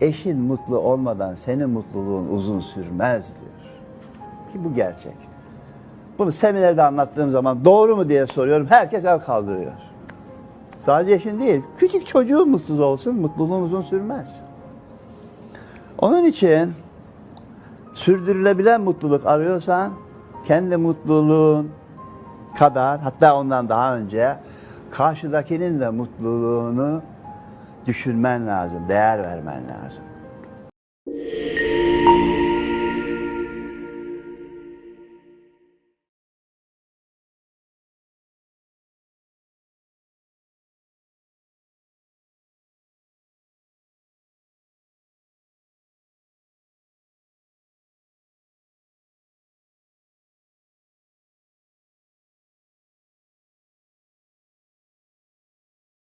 Eşin mutlu olmadan senin mutluluğun uzun sürmez diyor. Ki bu gerçek. Bunu seminerde anlattığım zaman doğru mu diye soruyorum. Herkes el kaldırıyor. Sadece eşin değil, küçük çocuğun mutsuz olsun, mutluluğun uzun sürmez. Onun için sürdürülebilen mutluluk arıyorsan kendi mutluluğun kadar hatta ondan daha önce karşıdakinin de mutluluğunu düşünmen lazım, değer vermen lazım.